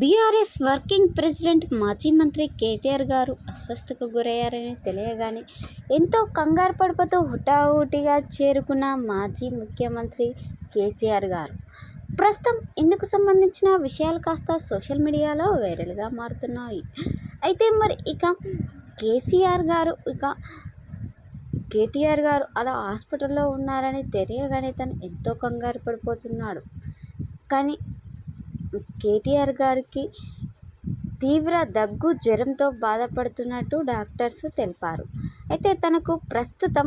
BRS working president మాజీ మంత్రి కేటీఆర్ గారు అస్వస్థకు గురయ్యారని తెలియగానే ఎంతో కంగారు పడిపోతూ హుటాహుటిగా చేరుకున్న మాజీ ముఖ్యమంత్రి కేసీఆర్ గారు. ప్రస్తుతం ఇందుకు సంబంధించిన విషయాలు కాస్త సోషల్ మీడియాలో వైరల్గా మారుతున్నాయి. అయితే మరి ఇక కేసీఆర్ గారు ఇక కేటీఆర్ గారు అలా హాస్పిటల్లో ఉన్నారని తెలియగానే తను ఎంతో కంగారు పడిపోతున్నాడు. కానీ కేటీఆర్ గారికి తీవ్ర దగ్గు జ్వరంతో బాధపడుతున్నట్టు డాక్టర్స్ తెలిపారు. అయితే తనకు ప్రస్తుతం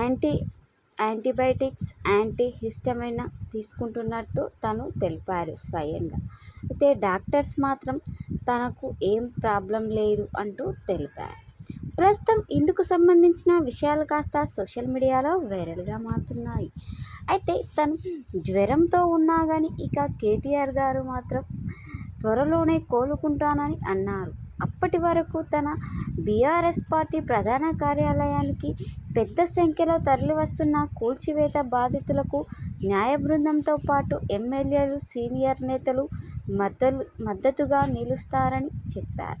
యాంటీ యాంటీబయాటిక్స్ యాంటీ హిస్టమైన తీసుకుంటున్నట్టు తను తెలిపారు స్వయంగా. అయితే డాక్టర్స్ మాత్రం తనకు ఏం ప్రాబ్లం లేదు అంటూ తెలిపారు. ప్రస్తుతం ఇందుకు సంబంధించిన విషయాలు కాస్త సోషల్ మీడియాలో వైరల్గా మారుతున్నాయి. అయితే తను జ్వరంతో ఉన్నా కానీ ఇక కేటీఆర్ గారు మాత్రం త్వరలోనే కోలుకుంటానని అన్నారు. అప్పటి వరకు తన బీఆర్ఎస్ పార్టీ ప్రధాన కార్యాలయానికి పెద్ద సంఖ్యలో తరలివస్తున్న కూల్చివేత బాధితులకు న్యాయ బృందంతో పాటు ఎమ్మెల్యేలు సీనియర్ నేతలు మద్దతు మద్దతుగా నిలుస్తారని చెప్పారు.